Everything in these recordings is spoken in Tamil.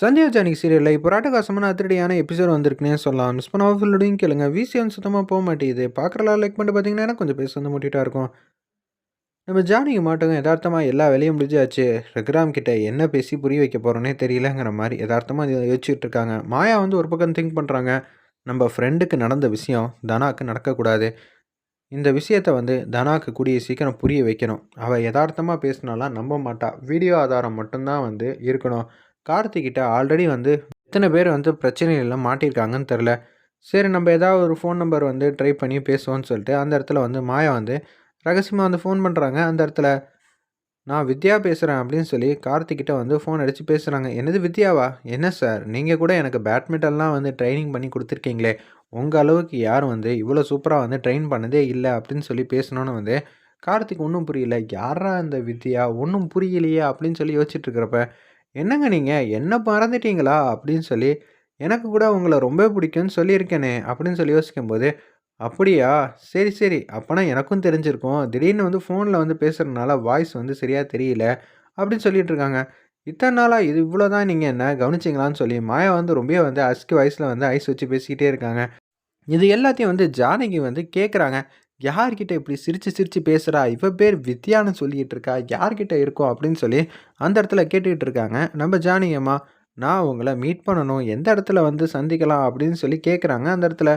சந்தியா ஜானகி சீரியலில் இப்போ ராட்டகாசமான அதிரடியான எபிசோட் வந்திருக்குன்னே சொல்லலாம். மிஸ் பண்ணாமல் ஃபுல்லோடையும் கேளுங்க. விசி சுத்தமாக போக மாட்டேங்குது. பார்க்குறலாம் லைக் பண்ணிட்டு பார்த்தீங்கன்னா எனக்கு கொஞ்சம் பேச வந்து முட்டிட்டா இருக்கும். நம்ம ஜானிக்கு மாட்டோங்க யதார்த்தமாக எல்லா வேலையும் முடிஞ்சாச்சு. ரகுராம் கிட்ட என்ன பேசி புரிய வைக்க போகிறோன்னே தெரியலங்கிற மாதிரி யதார்த்தமாக யோசிச்சுட்டு இருக்காங்க. மாயா வந்து ஒரு பக்கம் திங்க் பண்ணுறாங்க நம்ம ஃப்ரெண்டுக்கு நடந்த விஷயம் தனாக்கு நடக்கக்கூடாது. இந்த விஷயத்தை வந்து தனாக்கு கூடிய சீக்கிரம் புரிய வைக்கணும். அவள் யதார்த்தமாக பேசினாலாம் நம்ப மாட்டா. வீடியோ ஆதாரம் மட்டும்தான் வந்து இருக்கணும். கார்த்திக்கிட்ட ஆல்ரெடி வந்து எத்தனை பேர் வந்து பிரச்சனைகளில் மாட்டியிருக்காங்கன்னு தெரில சரி நம்ம ஏதாவது ஒரு ஃபோன் நம்பர் வந்து ட்ரை பண்ணி பேசுவோன்னு சொல்லிட்டு அந்த இடத்துல வந்து மாயா வந்து ரகசியமாக வந்து ஃபோன் பண்ணுறாங்க அந்த இடத்துல நான் வித்யா பேசுகிறேன் அப்படின்னு சொல்லி கார்த்திக்கிட்ட வந்து ஃபோன் அடித்து பேசுகிறாங்க என்னது வித்யாவா? என்ன சார்? நீங்கள் கூட எனக்கு பேட்மிண்டன்லாம் வந்து ட்ரைனிங் பண்ணி கொடுத்துருக்கீங்களே. உங்கள் அளவுக்கு யாரும் வந்து இவ்வளோ சூப்பராக வந்து ட்ரெயின் பண்ணதே இல்லை அப்படின்னு சொல்லி பேசணுன்னு வந்து கார்த்திக் ஒன்றும் புரியல. யாரா இந்த வித்யா? ஒன்றும் புரியலையே அப்படின்னு சொல்லி யோசிச்சுட்டு இருக்கிறப்ப என்னங்க நீங்கள் என்ன மறந்துட்டீங்களா அப்படின்னு சொல்லி எனக்கு கூட உங்களை ரொம்ப பிடிக்கும்னு சொல்லியிருக்கேனே அப்படின்னு சொல்லி யோசிக்கும்போது அப்படியா? சரி சரி. அப்போனா எனக்கும் தெரிஞ்சிருக்கும். திடீர்னு வந்து ஃபோனில் வந்து பேசுகிறதுனால வாய்ஸ் வந்து சரியாக தெரியல அப்படின்னு சொல்லிட்டு இருக்காங்க. இத்தனை நாளாக இது இவ்வளோ தான். நீங்கள் என்ன கவனிச்சிங்களான்னு சொல்லி மாயா வந்து ரொம்ப வந்து அஸ்கி வயசில் வந்து ஐஸ் வச்சு பேசிக்கிட்டே இருக்காங்க. இது எல்லாத்தையும் வந்து ஜானகி வந்து கேட்குறாங்க யார்கிட்ட இப்படி சிரித்து சிரித்து பேசுகிறா இவ பேர் வித்யான்னு சொல்லிகிட்டு இருக்கா. யார்கிட்ட இருக்கோம் அப்படின்னு சொல்லி அந்த இடத்துல கேட்டுக்கிட்டு இருக்காங்க. நம்ம ஜானியம்மா நான் உங்களை மீட் பண்ணணும். எந்த இடத்துல வந்து சந்திக்கலாம் அப்படின்னு சொல்லி கேட்குறாங்க அந்த இடத்துல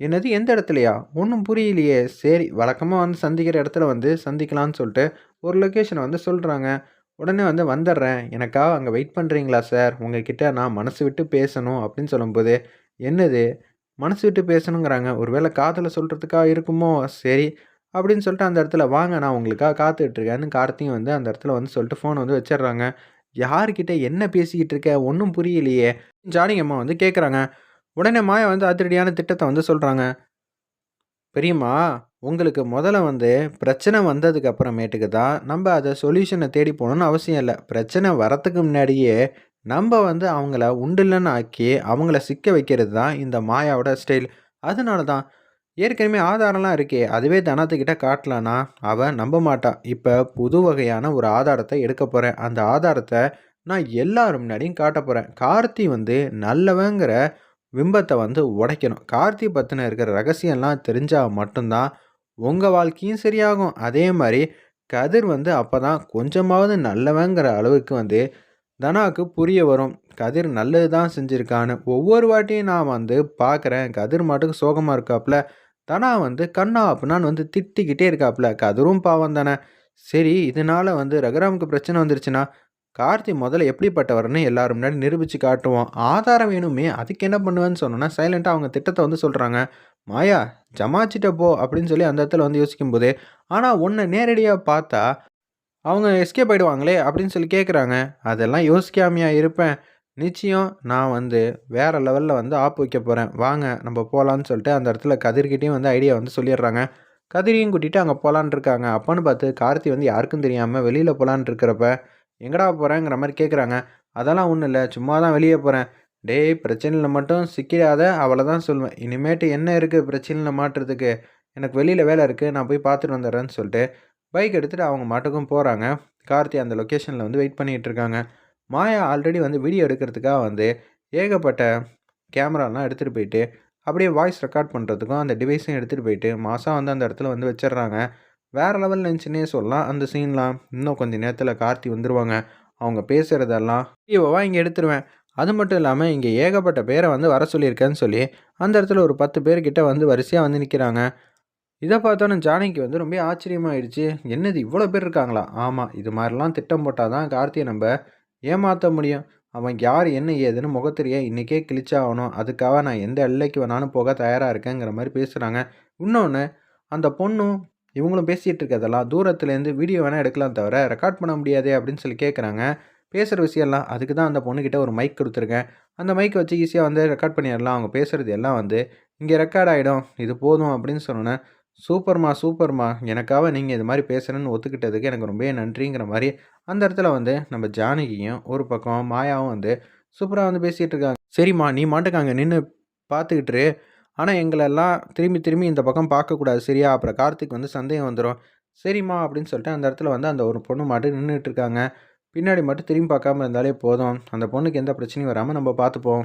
என்னது எந்த இடத்துலையா? ஒன்றும் புரியலையே. சரி வழக்கமாக வந்து சந்திக்கிற இடத்துல வந்து சந்திக்கலான்னு சொல்லிட்டு ஒரு லொக்கேஷனை வந்து சொல்கிறாங்க உடனே வந்து வந்துடுறேன். எனக்காக அங்கே வெயிட் பண்ணுறீங்களா சார் உங்ககிட்ட நான் மனசு விட்டு பேசணும் அப்படின்னு சொல்லும்போது என்னது? மனசு விட்டு பேசணுங்கிறாங்க. ஒருவேளை காதில் சொல்கிறதுக்காக இருக்குமோ? சரி. அப்படின்னு சொல்லிட்டு அந்த இடத்துல வாங்க நான் உங்களுக்காக காத்துட்ருக்கேன்னு கார்த்தியும் வந்து அந்த இடத்துல வந்து சொல்லிட்டு ஃபோன் வந்து வச்சிடுறாங்க. யார்கிட்ட என்ன பேசிக்கிட்டு இருக்க? ஒன்றும் புரியலையே. ஜானிகம்மா வந்து கேட்குறாங்க உடனே மாயா வந்து அதிரடியான திட்டத்தை வந்து சொல்கிறாங்க பெரியம்மா உங்களுக்கு முதல்ல வந்து பிரச்சனை வந்ததுக்கு அப்புறமேட்டுக்கு தான் நம்ம அதை சொல்யூஷனை தேடி போகணுன்னு அவசியம் இல்லை. பிரச்சனை வரத்துக்கு முன்னாடியே நம்ம வந்து அவங்கள உண்டில்லன்னு ஆக்கி அவங்கள சிக்க வைக்கிறது தான் இந்த மாயாவோட ஸ்டைல் அதனால தான் ஏற்கனவே ஆதாரம்லாம் இருக்கே அதுவே தனத்துக்கிட்ட காட்டலான்னா அவன் நம்ப மாட்டான் இப்போ புது வகையான ஒரு ஆதாரத்தை எடுக்க போகிறேன் அந்த ஆதாரத்தை நான் எல்லாரும் முன்னாடியும் காட்ட போகிறேன் கார்த்தி வந்து நல்லவங்கிற விம்பத்தை வந்து உடைக்கணும். கார்த்தி பற்றின இருக்கிற ரகசியம்லாம் தெரிஞ்சால் மட்டும்தான் உங்கள் வாழ்க்கையும் சரியாகும். அதே மாதிரி கதிர் வந்து அப்போ தான் கொஞ்சமாவது நல்லவங்கிற அளவுக்கு வந்து தனாவுக்கு புரிய வரும். கதிர் நல்லது தான் செஞ்சுருக்கான்னு ஒவ்வொரு வாட்டியும் நான் வந்து பார்க்குறேன் கதிர் மாட்டுக்கு சோகமாக இருக்காப்புல தனா வந்து கண்ணா அப்படின்னான்னு வந்து திட்டிக்கிட்டே இருக்காப்புல கதிரும் பாவம் தானே. சரி இதனால் வந்து ரகுராமுக்கு பிரச்சனை வந்துருச்சுன்னா கார்த்தி முதல்ல எப்படிப்பட்டவர்னு எல்லாரும் முன்னாடி நிரூபித்து காட்டுவோம். ஆதாரம் வேணுமே அதுக்கு என்ன பண்ணுவேன்னு சொன்னோன்னா சைலண்ட்டாக அவங்க திட்டத்தை வந்து சொல்கிறாங்க மாயா ஜமாச்சிட்ட போ அப்படின்னு சொல்லி அந்த இடத்துல வந்து யோசிக்கும்போது ஆனால் ஒன்றை நேரடியாக பார்த்தா அவங்க எஸ்கேப் ஆகிடுவாங்களே அப்படின்னு சொல்லி கேட்குறாங்க அதெல்லாம் யோசிக்காமையா இருப்பேன். நிச்சயம் நான் வந்து வேறு லெவலில் வந்து ஆப் வைக்க போகிறேன் வாங்க நம்ம போகலான்னு சொல்லிட்டு அந்த இடத்துல கதிர்கிட்டையும் வந்து ஐடியா வந்து சொல்லிடுறாங்க. கதிரியும் கூட்டிகிட்டு அங்கே போகலான் இருக்காங்க அப்போன்னு பார்த்து கார்த்தி வந்து யாருக்கும் தெரியாமல் வெளியில் போகலான் இருக்கிறப்ப எங்கடா போகிறேங்கிற மாதிரி கேட்குறாங்க அதெல்லாம் ஒன்றும் இல்லை. சும்மா தான் வெளியே போகிறேன் டேய் பிரச்சனையில் மட்டும் சிக்கிடாத. அவளை தான் சொல்லுவேன். இனிமேட்டு என்ன இருக்குது பிரச்சனையில் மாட்டுறதுக்கு? எனக்கு வெளியில் வேலை இருக்குது நான் போய் பார்த்துட்டு வந்துடுறேன்னு சொல்லிட்டு பைக் எடுத்துகிட்டு அவங்க மாட்டுக்கும் போகிறாங்க கார்த்தி அந்த லொக்கேஷனில் வந்து வெயிட் பண்ணிகிட்டு இருக்காங்க மாயா ஆல்ரெடி வந்து வீடியோ எடுக்கிறதுக்காக வந்து ஏகப்பட்ட கேமராலாம் எடுத்துகிட்டு போயிட்டு அப்படியே வாய்ஸ் ரெக்கார்ட் பண்ணுறதுக்கும் அந்த டிவைஸையும் எடுத்துகிட்டு போயிட்டு மாதம் வந்து அந்த இடத்துல வந்து வச்சிடுறாங்க. வேறு லெவல் இருந்துச்சுன்னே சொல்லலாம். அந்த சீன்லாம் இன்னும் கொஞ்சம் நேரத்தில் கார்த்தி வந்துடுவாங்க அவங்க பேசுகிறதெல்லாம் ஐயோவா இங்கே எடுத்துருவேன். அது மட்டும் இல்லாமல் இங்கே ஏகப்பட்ட பேரை வந்து வர சொல்லியிருக்கேன்னு சொல்லி அந்த இடத்துல ஒரு பத்து பேர்கிட்ட வந்து வரிசையாக வந்து நிற்கிறாங்க இதை பார்த்தோன்னே ஜானகி வந்து ரொம்ப ஆச்சரியமாயிடுச்சு. என்னது இவ்வளோ பேர் இருக்காங்களா? ஆமாம் இது மாதிரிலாம் திட்டம் போட்டால் தான் கார்த்தியை நம்ம ஏமாற்ற முடியும். அவன் யார் என்ன ஏதுன்னு முகத்திரியை இன்றைக்கே கிழிச்சாகணும். அதுக்காக நான் எந்த எல்லைக்கு வேணாலும் போக தயாராக இருக்கேங்கிற மாதிரி பேசுகிறாங்க இன்னொன்று அந்த பொண்ணும் இவங்களும் பேசிகிட்டு இருக்கிறதெல்லாம் தூரத்துலேருந்து வீடியோ வேணால் எடுக்கலாம் தவிர ரெக்கார்ட் பண்ண முடியாதே அப்படின்னு சொல்லி கேட்குறாங்க பேசுகிற விஷயம்லாம் அதுக்கு தான் அந்த பொண்ணுக்கிட்ட ஒரு மைக் கொடுத்துருக்கேன். அந்த மைக்கை வச்சு ஈஸியாக வந்து ரெக்கார்ட் பண்ணிடலாம். அவங்க பேசுகிறது எல்லாம் வந்து இங்கே ரெக்கார்ட் ஆகிடும் இது போதும் அப்படின்னு சொன்னோன்னே சூப்பர்மா சூப்பர்மா எனக்காக நீங்கள் இது மாதிரி பேசுகிறேன்னு ஒத்துக்கிட்டதுக்கு எனக்கு ரொம்ப நன்றிங்கிற மாதிரி அந்த இடத்துல வந்து நம்ம ஜானகியும் ஒரு பக்கம் மாயாவும் வந்து சூப்பராக வந்து பேசிகிட்டு இருக்காங்க. சரிம்மா நீ மாட்டுக்கு அங்கே நின்று பார்த்துக்கிட்டு ஆனால் எங்களெல்லாம் திரும்பி திரும்பி இந்த பக்கம் பார்க்கக்கூடாது சரியா? அப்புறம் கார்த்திக் வந்து சந்தேகம் வந்துடும் சரிம்மா அப்படின்னு சொல்லிட்டு அந்த இடத்துல வந்து அந்த ஒரு பொண்ணு மாட்டு நின்றுட்டு இருக்காங்க. பின்னாடி மட்டும் திரும்பி பார்க்காம இருந்தாலே போதும். அந்த பொண்ணுக்கு எந்த பிரச்சனையும் வராமல் நம்ம பார்த்துப்போம்